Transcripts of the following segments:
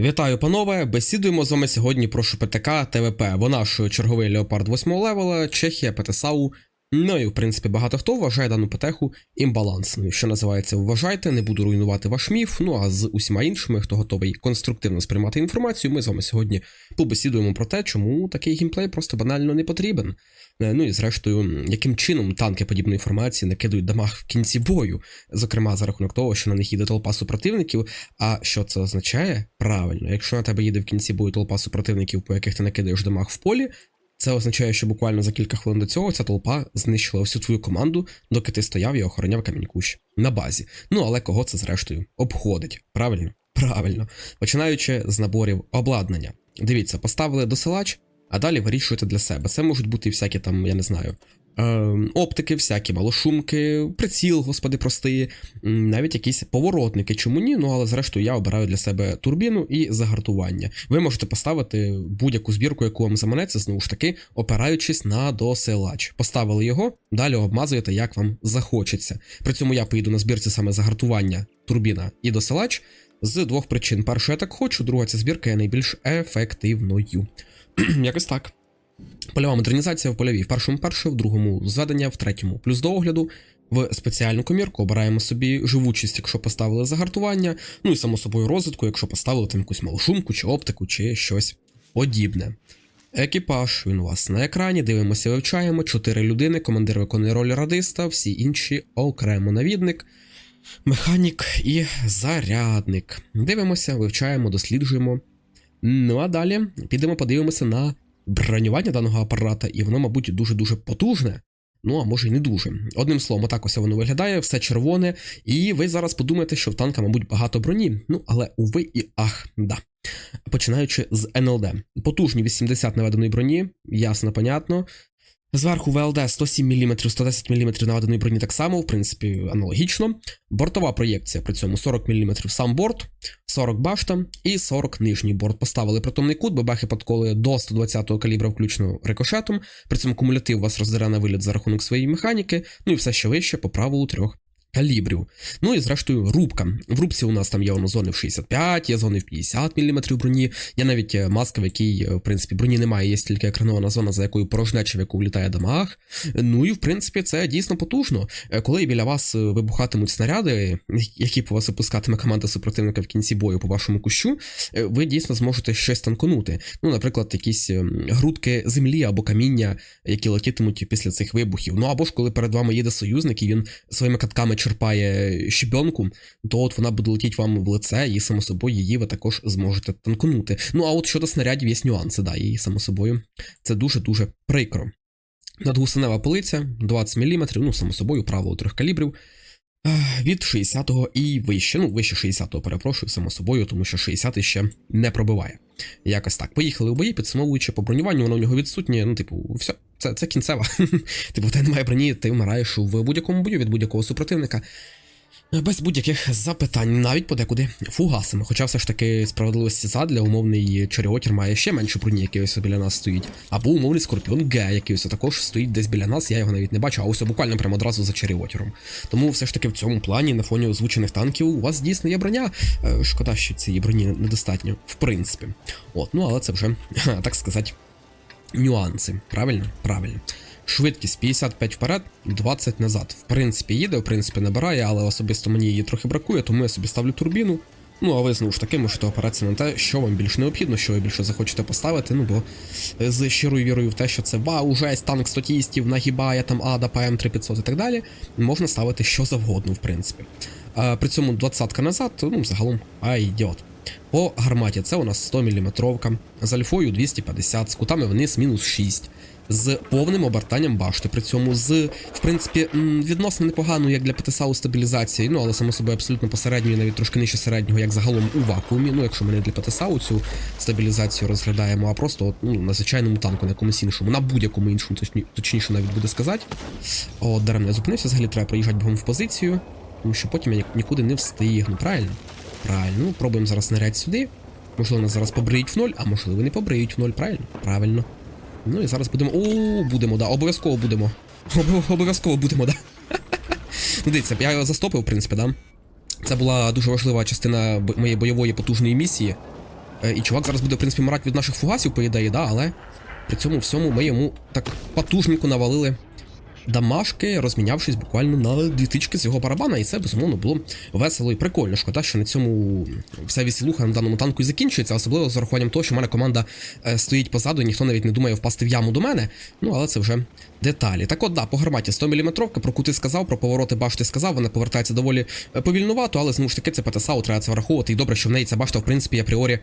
Вітаю, панове! Бесідуємо з вами сьогодні про ШПТК ТВП. Вона ж черговий леопард 8 левела, Чехія, ПТСАУ. Ну і в принципі багато хто вважає дану петеху імбалансною. Що називається, вважайте, не буду руйнувати ваш міф. Ну а з усіма іншими, хто готовий конструктивно сприймати інформацію, ми з вами сьогодні побесідуємо про те, чому такий геймплей просто банально не потрібен. Е, Ну і зрештою, яким чином танки подібної формації накидують дамаг в кінці бою, зокрема за рахунок того, що на них їде толпа супротивників. А що це означає? Правильно, якщо на тебе їде в кінці бою толпа супротивників, по яких ти накидаєш дамаг в полі, це означає, що буквально за кілька хвилин до цього ця толпа знищила всю твою команду, доки ти стояв і охороняв камінь кущ на базі. Ну але кого це зрештою обходить? Правильно? Правильно. Починаючи з наборів обладнання. Дивіться, поставили досилач, а далі вирішуєте для себе. Це можуть бути всякі там, я не знаю. е, Оптики, всякі малошумки, приціл, господи, прости, навіть якісь поворотники. Чому ні? Ну але зрештою я обираю для себе турбіну і загартування. Ви можете поставити будь-яку збірку, яку вам заманеться, знову ж таки, опираючись на досилач. Поставили його, далі обмазуєте, як вам захочеться. При цьому я поїду на збірці саме загартування, турбіна і досилач. З двох причин: першу я так хочу, друга ця збірка є найбільш ефективною. Якось так. Польова модернізація в польовій в першому перше, в другому зведення, в третьому плюс до огляду. В спеціальну комірку обираємо собі живучість, якщо поставили загартування, ну і само собою розвитку, якщо поставили там якусь малошумку чи оптику, чи щось подібне. Екіпаж, він у вас на екрані, дивимося, вивчаємо. Чотири людини, командир виконує роль радиста, всі інші окремо навідник, механік і зарядник. Дивимося, вивчаємо, досліджуємо. Ну а далі підемо подивимося на бронювання даного апарата, і воно, мабуть, дуже-дуже потужне. Ну, а може й не дуже. Одним словом, отак ось воно виглядає, все червоне, і ви зараз подумаєте, що в танка, мабуть, багато броні. Ну, але уви і ах, да. Починаючи з НЛД. Потужні 80 наведеної броні, ясно, понятно. Зверху ВЛД 107 мм, 110 мм на наведеної броні так само, в принципі, аналогічно. Бортова проєкція при цьому 40 мм сам борт, 40 башта і 40 нижній борт. Поставили притомний кут, бабахи подколи до 120-го калібра, включно рикошетом. При цьому кумулятив вас роздере на виліт за рахунок своєї механіки, ну і все ще вище по правилу трьох калібрів. Ну і зрештою, рубка. В рубці у нас там є воно зони в 65, є зони в 50 мм броні. Є навіть е, маска, в якій, е, в принципі, броні немає, є тільки екранована зона, за якою порожнеча, в яку влітає дамаг. Ну і в принципі це дійсно потужно. Е, Коли біля вас вибухатимуть снаряди, які по вас випускатиме команда супротивника в кінці бою по вашому кущу, ви дійсно зможете щось танконути. Ну, наприклад, якісь ем, грудки землі або каміння, які летітимуть після цих вибухів. Ну або ж коли перед вами їде союзник, і він своїми катками черпає щебенку, то от вона буде летіти вам в лице, і само собою її ви також зможете танконути. Ну а от щодо снарядів є нюанси, да, і само собою це дуже-дуже прикро. Надгусенева полиця 20 мм, ну, само собою, правило трьох калібрів. е, Від 60-го і вище. Ну, вище 60-го, перепрошую, само собою, тому що 60 ще не пробиває. Якось так. Поїхали у бої, підсумовуючи по бронюванню, воно у нього відсутнє. Ну, типу, все, це, це кінцева. типу, в тебе немає броні, ти вмираєш в будь-якому бою від будь-якого супротивника. Без будь-яких запитань, навіть подекуди фугасами. Хоча все ж таки справедливості задля умовний Чаріотір має ще менше броні, який ось біля нас стоїть. Або умовний Скорпіон Г, який ось також стоїть десь біля нас, я його навіть не бачу, а ось буквально прямо одразу за Чаріотіром. Тому все ж таки в цьому плані на фоні озвучених танків у вас дійсно є броня. Е, Шкода, що цієї броні недостатньо, в принципі. От, ну але це вже, так сказати, нюанси. Правильно? Правильно. Швидкість 55 вперед, 20 назад. В принципі, їде, в принципі, набирає, але особисто мені її трохи бракує, тому я собі ставлю турбіну. Ну, а ви знову ж таки можете опиратися на те, що вам більш необхідно, що ви більше захочете поставити. Ну бо з щирою вірою в те, що це вау, жесть, танк стотістів, нагибає там Ада, ПМ 3500 і так далі, можна ставити що завгодно, в принципі. А, при цьому 20 назад, ну, загалом, айдіот. По гарматі це у нас 100 мм, з альфою 250, з кутами вниз мінус 6, з повним обертанням башти. При цьому з, в принципі, відносно непоганою, як для ПТСАУ стабілізації, ну але само собою абсолютно посередньою, навіть трошки нижче середнього, як загалом у вакуумі. Ну, якщо ми не для ПТСАУ цю стабілізацію розглядаємо, а просто от, ну, на звичайному танку, на якомусь іншому, на будь-якому іншому, точні, точніше навіть буде сказати. От, даремно я зупинився, взагалі треба проїжджати бігом в позицію, тому що потім я нікуди не встигну, правильно? Правильно, ну пробуємо зараз снаряд сюди. Можливо, нас зараз побриють в ноль, а можливо, не побриють в ноль, правильно? Правильно. Ну і зараз будемо. О, будемо, да. Обов'язково будемо. Обов- Обов'язково будемо, да. ну, дивіться, я його застопив, в принципі, да. Це була дуже важлива частина моєї бойової потужної місії. Е, і чувак зараз буде, в принципі, мирати від наших фугасів, по ідеї, да, але при цьому всьому ми йому так потужненько навалили дамашки, розмінявшись буквально на дві тички з його барабана, і це безумовно було весело і прикольно. Шкода, що на цьому вся веселуха на даному танку і закінчується, особливо з урахуванням того, що в мене команда е, стоїть позаду, і ніхто навіть не думає впасти в яму до мене. Ну але це вже деталі. Так от, да, по гарматі 100 мм, про кути сказав, про повороти башти сказав, вона повертається доволі е, повільнувато, але знову ж таки це ПТСАУ, треба це враховувати. І добре, що в неї ця башта, в принципі, апріорі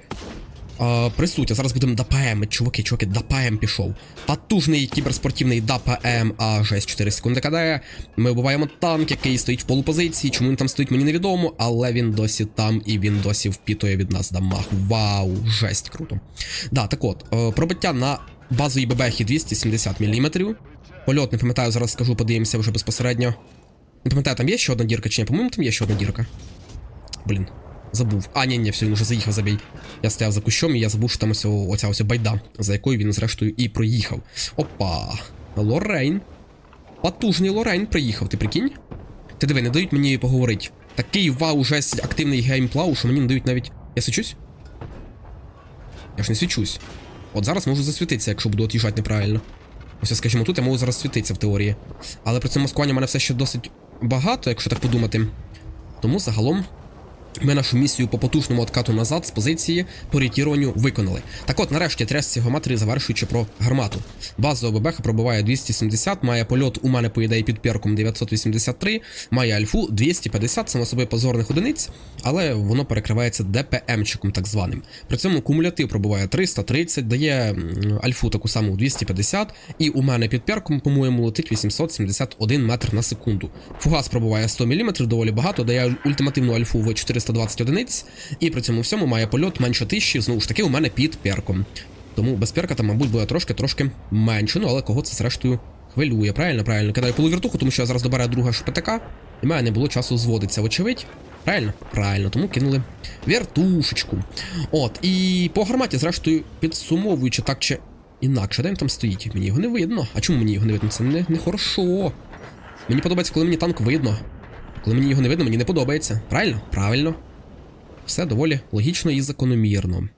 а, присутня. Зараз будемо ДПМ, чуваки, чуваки, ДПМ пішов. Потужний кіберспортивний ДПМ, а 6 4 секунди кадає. Ми вбиваємо танк, який стоїть в полупозиції. Чому він там стоїть, мені невідомо, але він досі там і він досі впітує від нас дамаг. Вау, жесть, круто. Да, так от, е, пробиття на базовій бебехі 270 мм. Польот, не пам'ятаю, зараз скажу, подивимося вже безпосередньо. Не пам'ятаю, там є ще одна дірка чи ні? По-моєму, там є ще одна дірка. Блін, забув. А, ні, ні, все, він вже заїхав забій. Я стояв за кущом і я забув, що там ось оця ось байда, за якою він зрештою і проїхав. Опа. Лорейн. Потужний Лорейн приїхав, ти прикинь? Ти диви, не дають мені поговорити. Такий вау, жесть, активний геймплау, що мені не дають навіть. Я свічусь? Я ж не свічусь. От зараз можу засвітитися, якщо буду от'їжджати неправильно. Ось, скажімо, тут я можу зараз світитися в теорії. Але при цьому маскуванні в мене все ще досить багато, якщо так подумати. Тому загалом ми нашу місію по потужному откату назад з позиції по рятіруванню виконали. Так от, нарешті, трясці геометрії, завершуючи про гармату. Базова ББХ пробиває 270, має польот у мене, по ідеї, під перком 983, має альфу 250, само собою позорних одиниць, але воно перекривається ДПМчиком так званим. При цьому кумулятив пробиває 330, дає альфу таку саму 250, і у мене під перком, по-моєму, летить 871 метр на секунду. Фугас пробиває 100 мм, доволі багато, дає ультимативну альфу в 420 одиниць, і при цьому всьому має польот менше тисячі, знову ж таки, у мене під перком. Тому без перка там, мабуть, буде трошки-трошки менше, ну але кого це зрештою хвилює. Правильно, правильно. Кидаю полувіртуху, тому що я зараз добираю друга ШПТК, і мене не було часу зводитися, вочевидь. Правильно? Правильно, тому кинули вертушечку. От, і по гарматі, зрештою, підсумовуючи так чи інакше, де він там стоїть? Мені його не видно. А чому мені його не видно? Це не, не хорошо. Мені подобається, коли мені танк видно. Коли мені його не видно, мені не подобається. Правильно? Правильно. Все доволі логічно і закономірно.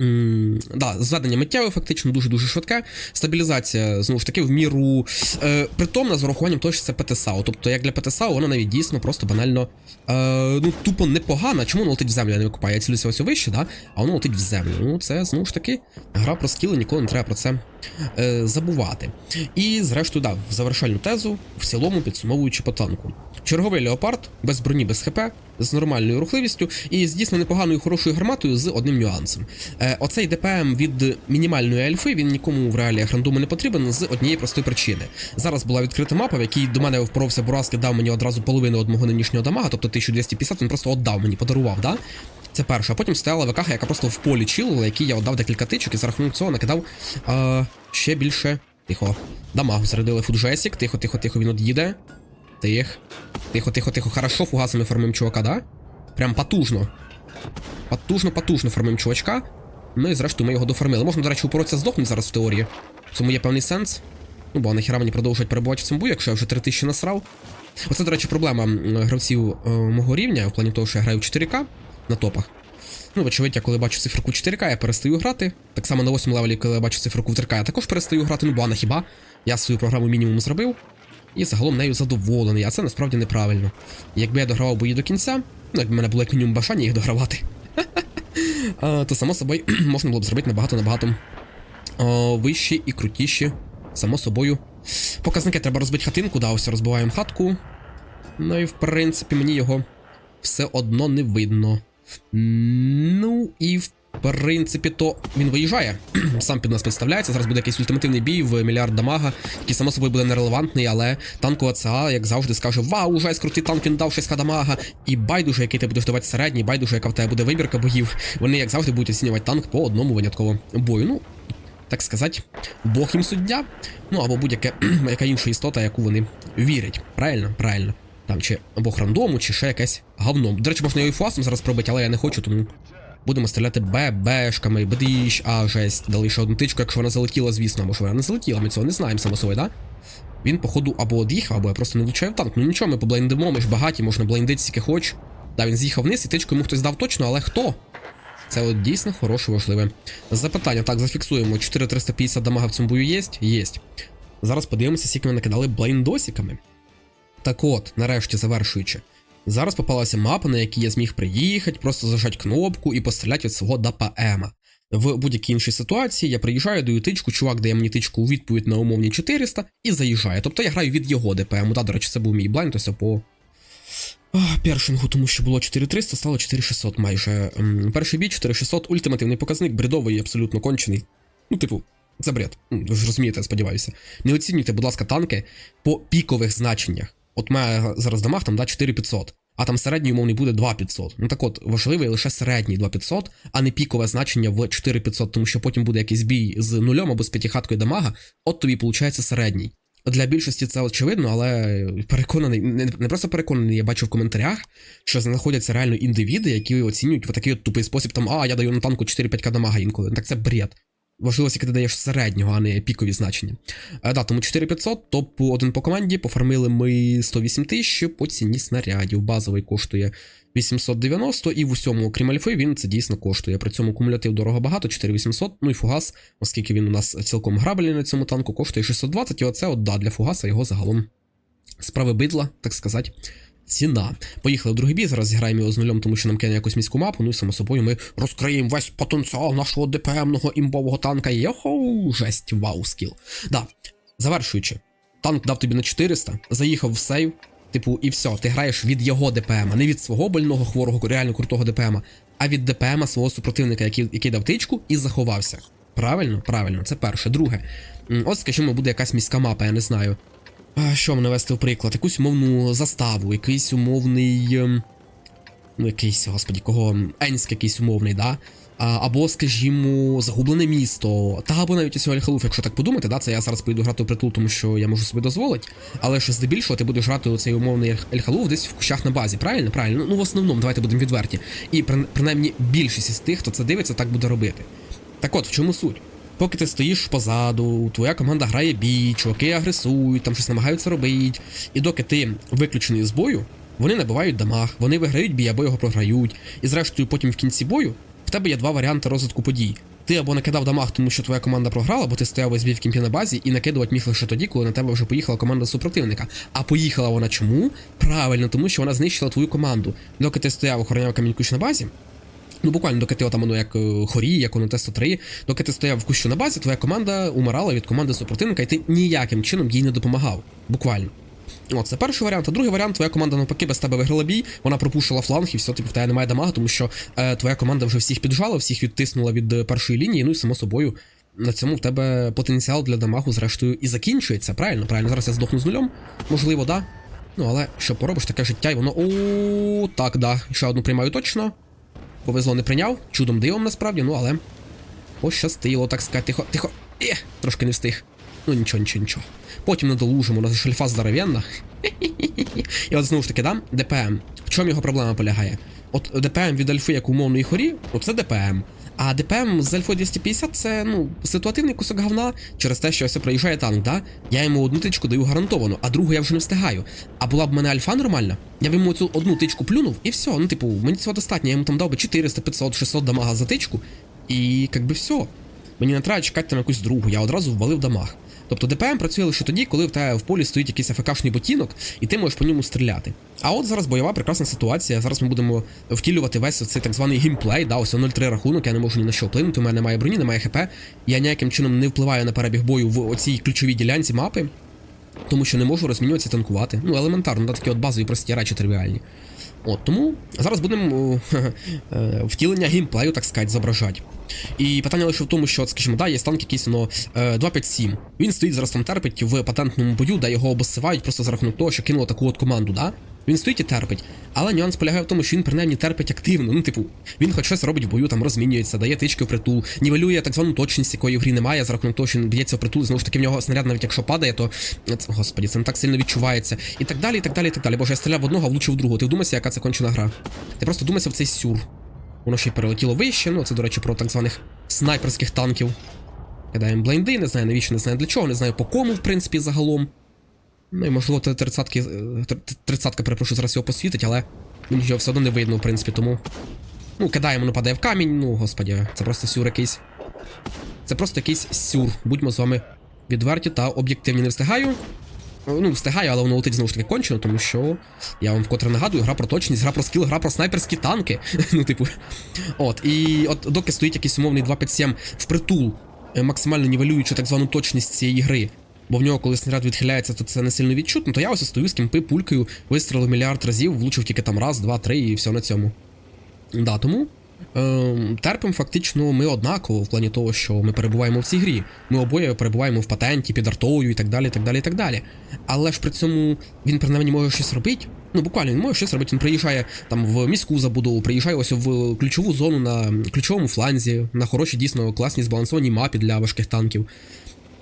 М, да, зведення миттєве, фактично, дуже-дуже швидке. Стабілізація, знову ж таки, в міру е, притомна з урахуванням того, що це ПТСАУ. Тобто, як для ПТСАУ, вона навіть дійсно просто банально е, ну, тупо непогана. Чому воно летить в землю, я не викупаю? Я цілюся ось вище, да? а воно летить в землю. Ну, це знову ж таки гра про скіли, ніколи не треба про це е, забувати. І, зрештою, да, в завершальну тезу, в цілому підсумовуючи по танку. Черговий леопард, без броні, без ХП, з нормальною рухливістю і з дійсно непоганою хорошою гарматою з одним нюансом. Е, оцей ДПМ від мінімальної альфи він нікому в реаліях рандому не потрібен з однієї простої причини. Зараз була відкрита мапа, в якій до мене впоровся Бураски, дав мені одразу половину од мого нинішнього дамага, тобто 1250, він просто отдав мені, подарував, да? Це перше. А потім стояла ВК, яка просто в полі чилила, якій я отдав декілька тичок і за рахунок цього накидав е, ще більше. Тихо. Дамагу зарядили фуджесік, тихо, тихо, тихо, він од'їде. Тих. Тихо, тихо, тихо. Хорошо, фугасами формуємо чувака, да? Прям потужно. Потужно, потужно формуємо чувачка. Ну і зрештою ми його доформили. Можна, до речі, упоротися здохнути зараз в теорії. В цьому є певний сенс. Ну, бо нахіра мені продовжують перебувати в цьому бою, якщо я вже 3000 насрав. Оце, до речі, проблема гравців е, мого рівня, в плані того, що я граю в 4К на топах. Ну, вочевидь, я коли бачу циферку 4К, я перестаю грати. Так само на 8 левелі, коли я бачу циферку в 3К, я також перестаю грати, ну бо на хіба. Я свою програму мінімум зробив. І загалом нею задоволений, а це насправді неправильно. Якби я догравав бої до кінця, ну якби в мене було як мінімум бажання їх догравати, то само собою можна було б зробити набагато-набагато вищі і крутіші, само собою. Показники треба розбити хатинку, да, ось розбиваємо хатку. Ну і в принципі мені його все одно не видно. Ну і в принципі, то він виїжджає. Сам під нас представляється. Зараз буде якийсь ультимативний бій в мільярд дамага, який само собою буде нерелевантний, але танкова ЦА, як завжди, скаже: Вау, жесть, крутий танк, він дав 6 дамага. І байдуже, який ти будеш давати середній, байдуже, яка в тебе буде вибірка боїв. Вони, як завжди, будуть оцінювати танк по одному винятково бою. Ну, так сказати, Бог їм суддя. Ну або будь-яка яка інша істота, яку вони вірять. Правильно? Правильно. Там чи Бог рандому, чи ще якесь говно. До речі, можна його і фуасом зараз пробити, але я не хочу, тому будемо стріляти ББшками, БДІщ, а жесть. Дали ще одну тичку, якщо вона залетіла, звісно, може вона не залетіла, ми цього не знаємо само собою, да? Він, походу, або од'їхав, або я просто не влучаю в танк. Ну нічого, ми поблайндимо, ми ж багаті, можна блайндити скільки хоч. Да, він з'їхав вниз, і тичку йому хтось дав точно, але хто? Це от дійсно хороше, важливе запитання. Так, зафіксуємо. 4350 дамага в цьому бою є? Є. Зараз подивимося, скільки ми накидали блайндосиками. Так от, нарешті завершуючи. Зараз попалася мапа, на якій я зміг приїхати, просто зажать кнопку і постріляти від свого ДПМа. В будь-якій іншій ситуації я приїжджаю, даю тичку, чувак дає мені тичку у відповідь на умовні 400 і заїжджає. Тобто я граю від його ДПМу. Да, до речі, це був мій блайнд, ось по а, першингу, тому що було 4300, стало 4600 майже. Перший бій 4600, ультимативний показник, бредовий, абсолютно кончений. Ну, типу, це бред. Ну, Ви ж розумієте, сподіваюся. Не оцінюйте, будь ласка, танки по пікових значеннях. От має зараз дамаг там да, 4500, а там середній умовний буде 2500. Ну так от, важливий лише середній 2500, а не пікове значення в 4500, тому що потім буде якийсь бій з нульом або з п'ятихаткою дамага, от тобі виходить середній. Для більшості це очевидно, але переконаний, не, просто переконаний, я бачу в коментарях, що знаходяться реально індивіди, які оцінюють в такий от тупий спосіб, там, а, я даю на танку 4-5к дамага інколи. Так це бред. Важливо, скільки ти даєш середнього, а не пікові значення. А, да, тому 4500, топ 1 по команді. Пофармили ми 108 тисяч по ціні снарядів. Базовий коштує 890, і в усьому, окрім альфи, він це дійсно коштує. При цьому кумулятив дорого багато, 4800. Ну і фугас, оскільки він у нас цілком грабельний на цьому танку, коштує 620, і оце от да, для фугаса його загалом справи бидла, так сказати. Ціна. Поїхали в другий бій, зараз зіграємо його з нулем, тому що нам кине якусь міську мапу. Ну і само собою ми розкриємо весь потенціал нашого ДПМного імбового танка. Йохоу, жесть, вау, скіл. Да, завершуючи, танк дав тобі на 400, заїхав в сейв, типу, і все, ти граєш від його ДПМа, не від свого больного, хворого, реально крутого ДПМа, а від ДПМа свого супротивника, який, який дав тичку і заховався. Правильно, правильно, це перше. Друге. От, скажімо, буде якась міська мапа, я не знаю. Що вам навести в приклад? Якусь умовну заставу, якийсь умовний. ем, Ну, якийсь, господі, кого Енськ якийсь умовний, да? Або, скажімо, загублене місто, та або навіть ось Альхалуф, якщо так подумати, да, це я зараз поїду грати в притул, тому що я можу собі дозволити. Але що здебільшого ти будеш грати у цей умовний Ельхалуф десь в кущах на базі, правильно? Правильно? Ну, в основному, давайте будемо відверті. І принаймні більшість із тих, хто це дивиться, так буде робити. Так от, в чому суть? Поки ти стоїш позаду, твоя команда грає бій, чуваки агресують, там щось намагаються робити. І доки ти виключений з бою, вони набивають дамаг, вони виграють бій або його програють. І зрештою, потім в кінці бою в тебе є два варіанти розвитку подій. Ти або накидав дамаг, тому що твоя команда програла, бо ти стояв весь бій в кімпі на базі і накидувати міг лише тоді, коли на тебе вже поїхала команда супротивника. А поїхала вона чому? Правильно, тому що вона знищила твою команду. Доки ти стояв, охороняв камінь на базі, Ну, буквально, доки ти отам, ну, як е, хорі, як у Т-103, доки ти стояв в кущу на базі, твоя команда умирала від команди супротивника, і ти ніяким чином їй не допомагав. Буквально. От, це перший варіант. А другий варіант, твоя команда навпаки без тебе виграла бій, вона пропушила фланг і все, типу, в тебе немає дамага, тому що е, твоя команда вже всіх піджала, всіх відтиснула від е, першої лінії, ну і само собою. На цьому в тебе потенціал для дамагу, зрештою, і закінчується. Правильно, правильно. Зараз я здохну з нулем. Можливо, да. Ну, але що поробиш, таке життя, і воно. О, так, да. Ще одну приймаю точно. Повезло не прийняв, чудом дивом насправді, ну але. Пощастило, так сказати, тихо, тихо. Е, трошки не встиг. Ну нічого, нічого, нічого. Потім надолужимо, у нас шельфа здоровенна. І от знову ж таки, дам ДПМ. В чому його проблема полягає? От ДПМ від альфи як умовної хорі, оце ДПМ. А ДПМ з Альфо 250 це ну ситуативний кусок говна через те, що ось проїжджає танк, да? Я йому одну тичку даю гарантовано, а другу я вже не встигаю. А була б в мене альфа нормальна, я б йому цю одну тичку плюнув, і все. Ну, типу, мені цього достатньо. Я йому там дав би 400, 500, 600 дамага за тичку, і як би все. Мені не треба чекати там якусь другу, я одразу ввалив дамаг. Тобто ДПМ працює лише тоді, коли в тебе в полі стоїть якийсь АФКшний ботінок, і ти можеш по ньому стріляти. А от зараз бойова прекрасна ситуація. Зараз ми будемо втілювати весь цей так званий геймплей, да, ось 0-3 рахунок, я не можу ні на що вплинути, у мене немає броні, немає ХП. Я ніяким чином не впливаю на перебіг бою в оцій ключовій ділянці мапи, тому що не можу розмінюватися танкувати. Ну, елементарно, да, такі от базові прості речі тривіальні. От тому зараз будемо е, втілення геймплею, так сказати, зображати. І питання лише в тому, що, скажімо, да, є танк якийсь воно е, 257. Він стоїть зараз там терпить в патентному бою, де його обосивають просто за рахунок того, що кинуло таку от команду, да? Він стоїть і терпить. Але нюанс полягає в тому, що він принаймні терпить активно. Ну, типу, він хоч щось робить в бою, там розмінюється, дає тички в притул, нівелює так звану точність, якої в грі немає, за рахунок того, що він б'ється в притул, знову ж таки в нього снаряд, навіть якщо падає, то господі, це не так сильно відчувається. І так далі, і так далі, і так далі. Боже, я стріляв в одного, а влучив в другого. Ти вдумайся, яка це кончена гра. Ти просто вдумайся в цей сюр. Воно ще й перелетіло вище, ну це, до речі, про так званих снайперських танків. Кидаємо блайнди, не знаю навіщо, не знаю для чого, не знаю по кому, в принципі, загалом. Ну і можливо, тридцятки, е, тридцятка, перепрошую, зараз його посвітить, але мені його все одно не видно, в принципі, тому. Ну, кидаємо, ну падає в камінь, ну господі, це просто сюр якийсь. Це просто якийсь сюр. Будьмо з вами відверті та об'єктивні. Не встигаю. Ну, встигаю, але воно летить знову ж таки кончено, тому що я вам вкотре нагадую, гра про точність, гра про скіл, гра про снайперські танки. ну, типу. От, і от доки стоїть якийсь умовний 257 впритул, е, максимально нівелюючи так звану точність цієї гри. Бо в нього, коли снаряд відхиляється, то це не сильно відчутно, то я ось стою з кімпи пулькою, вистрілив мільярд разів, влучив тільки там раз, два, три і все на цьому. Да, тому е, терпимо фактично ми однаково в плані того, що ми перебуваємо в цій грі. Ми обоє перебуваємо в патенті, під артою і так далі. так далі, так далі. Але ж при цьому він принаймні може щось робити. Ну, буквально він може щось робити. Він приїжджає там в міську забудову, приїжджає ось в ключову зону на ключовому фланзі, на хорошій, дійсно класній збалансованій мапі для важких танків.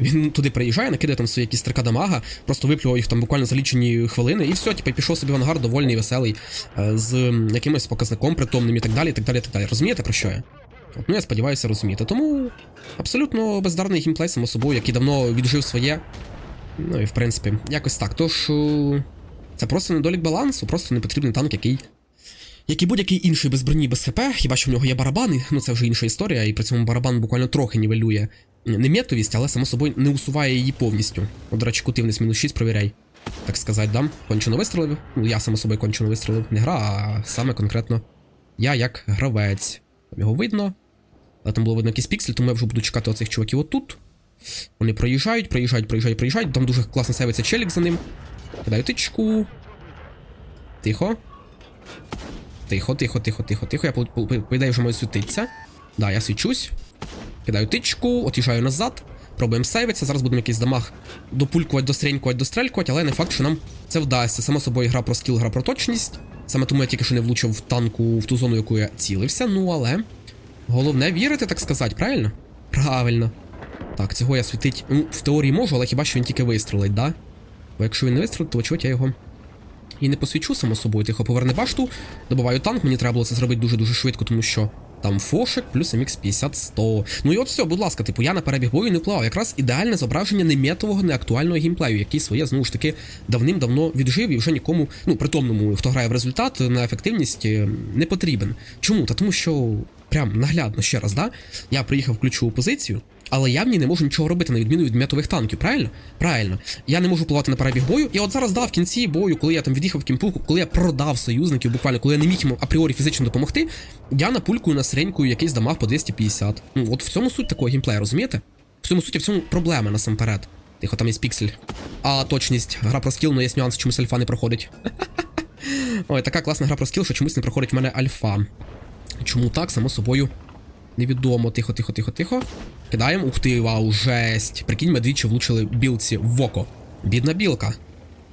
Він туди приїжджає, накидає там свої якісь трика дамага, просто виплював їх там буквально за лічені хвилини, і все, типу, пішов собі в ангар довольний, веселий, е, з якимось показником притомним і так далі, і так далі, і так далі. Розумієте про що я? Ну я сподіваюся, розумієте. Тому абсолютно бездарний геймплей, само собою, який давно віджив своє. Ну і в принципі, якось так. Тож е, це просто недолік балансу, просто непотрібний танк, який. Як і будь-який інший без броні, без ХП, хіба що в нього є барабани, ну це вже інша історія, і при цьому барабан буквально трохи нівелює не метовість, але само собою не усуває її повністю. От, до речі, кутивність мінус 6 провіряй. Так сказати, дам. Кончено вистрілив. Ну, я само собою кончено вистрілив. Не гра, а саме конкретно я як гравець. Там його видно. Але там було видно якийсь піксель, тому я вже буду чекати оцих чуваків отут. Вони проїжджають, проїжджають, проїжджають, проїжджають. Там дуже класно сейвиться челік за ним. Кидаю тичку. Тихо. Тихо, тихо, тихо, тихо, тихо. Я по, по, по вже маю світитися. Да, я свічусь. Кидаю тичку, от'їжджаю назад. Пробуємо сейвитися. Зараз будемо якийсь дамаг допулькувати, достренькувати, дострелькувати, але не факт, що нам це вдасться. Само собою гра про скіл, гра про точність. Саме тому я тільки що не влучив в танку в ту зону, яку я цілився. Ну але. Головне вірити, так сказати, правильно? Правильно. Так, цього я світить. Ну, в теорії можу, але хіба що він тільки вистрелить, да? Бо якщо він не вистрелить, то очевидь я його. І не посвічу, само собою, тихо поверне башту, добиваю танк, мені треба було це зробити дуже-дуже швидко, тому що там фошик плюс MX 50 100. Ну і от все, будь ласка, типу, я на перебіг бою не впливав. Якраз ідеальне зображення неметового, неактуального геймплею, який своє знову ж таки давним-давно віджив і вже нікому, ну притомному, хто грає в результат на ефективність, е, не потрібен. Чому? Та тому що прям наглядно ще раз, да? Я приїхав ключову позицію. Але я в ній не можу нічого робити, на відміну від метових танків, правильно? Правильно. Я не можу впливати на перебіг бою. І от зараз дав в кінці бою, коли я там від'їхав в кімпуху, коли я продав союзників, буквально, коли я не міг їм апріорі фізично допомогти, я напулькую на серенькою якийсь дамаг по 250. Ну, от в цьому суть такого геймплею, розумієте? В цьому суті, в цьому проблема насамперед. Тихо, там є піксель. А точність, гра про скіл, ну є нюанс, чомусь альфа не проходить. Ой, така класна гра про скіл, що чомусь не проходить в мене альфа. Чому так, само собою. Невідомо, тихо, тихо, тихо, тихо. Кидаємо. Ух ти, вау, жесть. Прикинь, ми двічі влучили білці в око. Бідна білка.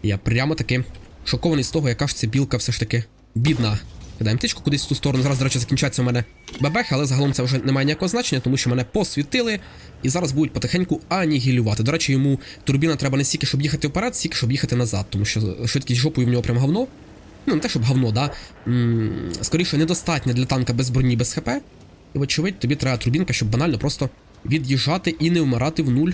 Я прямо таки шокований з того, яка ж це білка все ж таки бідна. Кидаємо тичку кудись в ту сторону. Зараз, до речі, закінчаться в мене бебех, але загалом це вже не має ніякого значення, тому що мене посвітили і зараз будуть потихеньку анігілювати. До речі, йому турбіна треба не стільки, щоб їхати вперед, стільки, щоб їхати назад, тому що швидкість жопою в нього прям говно. Ну, не те, щоб говно, да. М скоріше, недостатньо для танка без броні, без ХП. І, вочевидь, тобі треба турбінка, щоб банально просто від'їжджати і не вмирати в нуль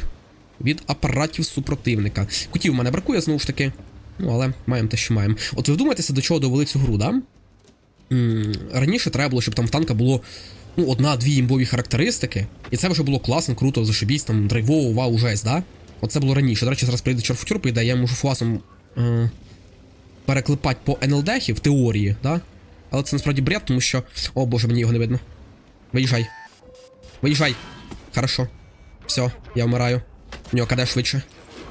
від апаратів супротивника. Кутів в мене бракує знову ж таки. Ну, але маємо те, що маємо. От ви вдумайтеся, до чого довели цю гру, да? М раніше треба було, щоб там в танка було ну, одна-дві імбові характеристики. І це вже було класно, круто, зашибісь, там драйвово, вау, жесть, да? Оце було раніше. До речі, зараз прийде чарфутюр, прийде, я можу фуасом е переклепати по НЛД в теорії, да? Але це насправді бред, тому що. О боже, мені його не видно. Виїжджай. Виїжджай. Хорошо. Все, я вмираю. У нього КД швидше.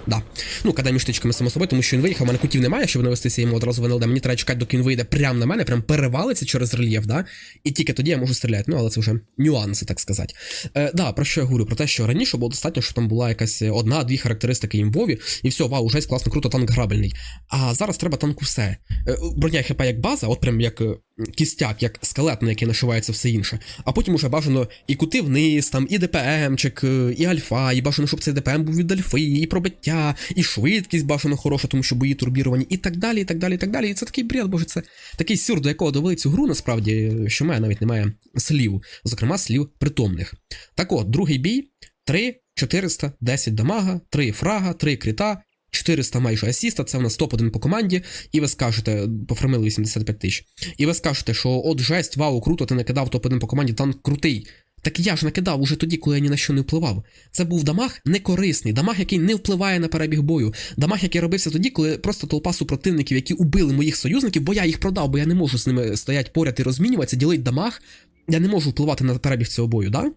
Да. Ну, КД між тичками само собою, тому що він виїхав, у мене кутів немає, щоб навестися йому одразу в НЛД. Мені треба чекати, доки він вийде прямо на мене, прям перевалиться через рельєф, да? І тільки тоді я можу стріляти. Ну, але це вже нюанси, так сказати. Е, да, про що я говорю? Про те, що раніше було достатньо, що там була якась одна-дві характеристики імбові, і все, вау, уже класно, круто, танк грабельний. А зараз треба танку все. Е, броня ХП як база, от прям як е, кістяк, як скелет, на який нашивається все інше. А потім уже бажано і кути вниз, там, і ДПМчик, е, і альфа, і бажано, щоб цей ДПМ був від альфи, і пробиття, і швидкість бажано хороша, тому що бої турбіровані, і так далі, і так далі, і так далі. І це такий бред, боже, це такий сюр, до якого довели цю гру, насправді, що в мене навіть немає слів, зокрема слів притомних. Так от, другий бій, 3 410 дамага, 3 фрага, 3 кріта 400 майже асіста, це в нас топ-1 по команді, і ви скажете, пофармили 85 тисяч. І ви скажете, що от жесть, вау, круто, ти накидав топ-1 по команді, танк крутий. Так я ж накидав уже тоді, коли я ні на що не впливав. Це був дамаг некорисний, дамаг, який не впливає на перебіг бою. Дамаг, який робився тоді, коли просто толпа супротивників, які убили моїх союзників, бо я їх продав, бо я не можу з ними стояти поряд і розмінюватися, ділить дамаг. Я не можу впливати на перебіг цього бою, да?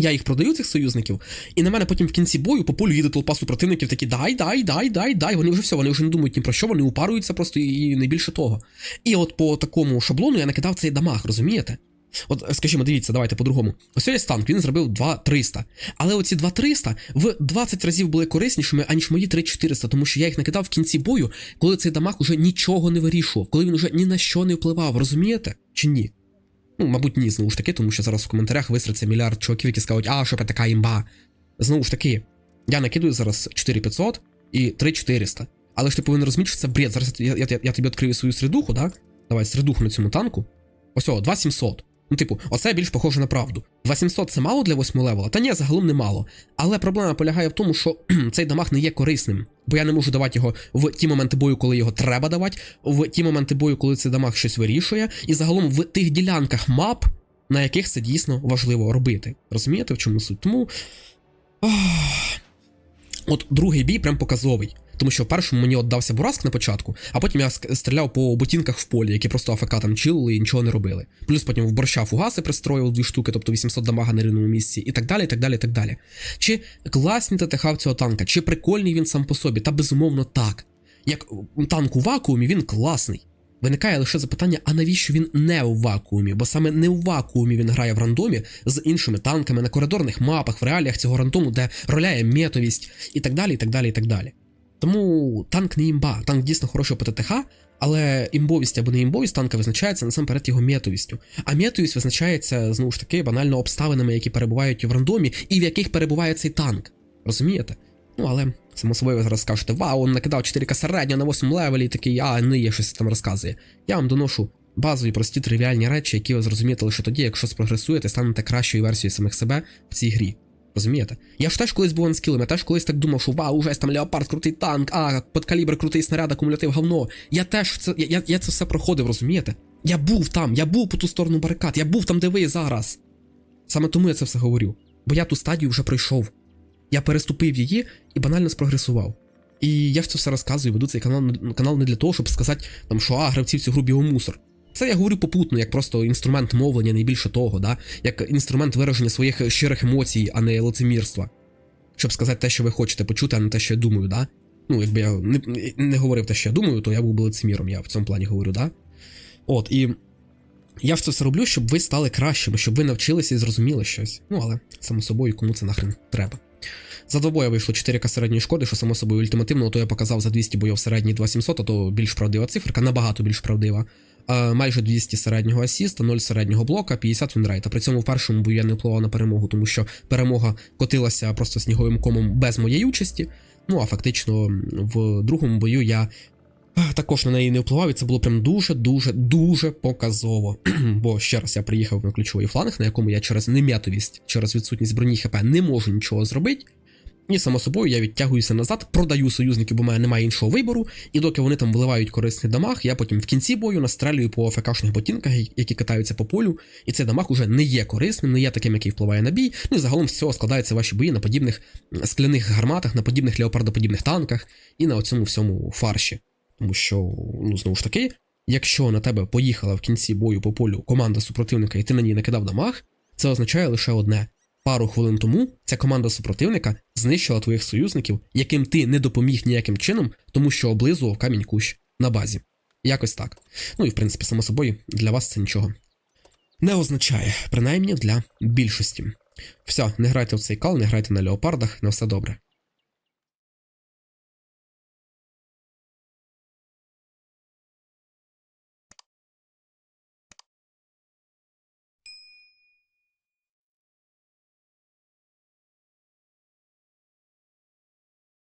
Я їх продаю, цих союзників, і на мене потім в кінці бою по полю їде толпа супротивників, такі дай, дай, дай, дай, дай. Вони вже все, вони вже не думають ні про що, вони упаруються просто і не більше того. І от по такому шаблону я накидав цей дамаг, розумієте? От, скажімо, дивіться, давайте по-другому. Ось є танк, він зробив 2300. Але оці 2300 в 20 разів були кориснішими, аніж мої 3400, тому що я їх накидав в кінці бою, коли цей дамаг уже нічого не вирішував, коли він уже ні на що не впливав, розумієте? Чи ні? Ну, мабуть, ні, знову ж таки, тому що зараз в коментарях висраться мільярд чуваків, які скажуть, а, що така імба. Знову ж таки, я накидую зараз 4500 і 3400. Але ж ти повинен розуміти, що це бред. Зараз я, я, я, я тобі відкрию свою середуху, да? Давай, середуху на цьому танку. Ось о, 2700. Ну, типу, оце більш похоже на правду. 2700 це мало для 8 левела? Та ні, загалом не мало. Але проблема полягає в тому, що цей дамаг не є корисним, бо я не можу давати його в ті моменти бою, коли його треба давати, в ті моменти бою, коли цей дамаг щось вирішує, і загалом в тих ділянках мап, на яких це дійсно важливо робити. Розумієте, в чому суть? Тому. От другий бій прям показовий. Тому що в першому мені отдався Бураск на початку, а потім я стріляв по ботинках в полі, які просто АФК там чилили і нічого не робили. Плюс потім в борща фугаси пристроїв дві штуки, тобто 800 дамага на рівному місці, і так далі, і так далі, і так далі. Чи класні ТТХ в цього танка, чи прикольний він сам по собі? Та безумовно так. Як танк у вакуумі, він класний. Виникає лише запитання, а навіщо він не у вакуумі? Бо саме не у вакуумі він грає в рандомі з іншими танками на коридорних мапах, в реаліях цього рандому, де роляє метовість і так далі, і так далі, і так далі. Тому танк не імба, танк дійсно хороший по ТТХ, але імбовість або не імбовість танка визначається насамперед його метовістю. А метовість визначається знову ж таки банально обставинами, які перебувають в рандомі, і в яких перебуває цей танк. Розумієте? Ну але само собою ви зараз скажете, вау, он накидав 4К середньо на 8 левелі, і такий, а не є щось там розказує. Я вам доношу базові, прості, тривіальні речі, які ви зрозумієте лише тоді, якщо спрогресуєте, станете кращою версією самих себе в цій грі. Розумієте? Я ж теж колись був анскілом, я теж колись так думав, що вау, уже там леопард крутий танк, а подкалібр крутий снаряд, акумулятив говно. Я теж це, я, я, я це все проходив, розумієте? Я був там, я був по ту сторону барикад, я був там, де ви зараз. Саме тому я це все говорю. Бо я ту стадію вже пройшов. Я переступив її і банально спрогресував. І я ж це все розказую, веду цей канал, канал не для того, щоб сказати, там, що а, гравці в цю гру біомусор. Це я говорю попутно, як просто інструмент мовлення, не більше того, да? як інструмент вираження своїх щирих емоцій, а не лицемірства. Щоб сказати те, що ви хочете почути, а не те, що я думаю, да? Ну, якби я не, не говорив те, що я думаю, то я був би лицеміром, я в цьому плані говорю, да? От, і я це роблю, щоб ви стали кращими, щоб ви навчилися і зрозуміли щось. Ну, але, само собою, кому це нахрен треба. За двобоя вийшло 4К середньої шкоди, що само собою ультимативно, то я показав за 200 бойов середній 2700, а то більш правдива циферка, набагато більш правдива. Е, майже 200 середнього асіста, 0 середнього блока, 50 вінрейта. При цьому в першому бою я не впливав на перемогу, тому що перемога котилася просто сніговим комом без моєї участі. Ну а фактично в другому бою я е, також на неї не впливав, і це було прям дуже, дуже, дуже показово. Бо ще раз я приїхав на ключовий фланг, на якому я через нем'ятовість, через відсутність броні ХП не можу нічого зробити. І само собою я відтягуюся назад, продаю союзників, бо в мене немає іншого вибору. І доки вони там виливають корисний дамаг, я потім в кінці бою настрелюю по АФКшних ботинках, які катаються по полю. І цей дамаг уже не є корисним, не є таким, який впливає на бій. Ну і загалом з цього складаються ваші бої на подібних скляних гарматах, на подібних леопардоподібних танках і на оцьому всьому фарші. Тому що, ну знову ж таки, якщо на тебе поїхала в кінці бою по полю команда супротивника, і ти на ній накидав дамаг, це означає лише одне. Пару хвилин тому ця команда супротивника знищила твоїх союзників, яким ти не допоміг ніяким чином, тому що облизував камінь кущ на базі. Якось так. Ну і в принципі, само собою, для вас це нічого не означає, принаймні для більшості. Все, не грайте в цей кал, не грайте на леопардах, на все добре.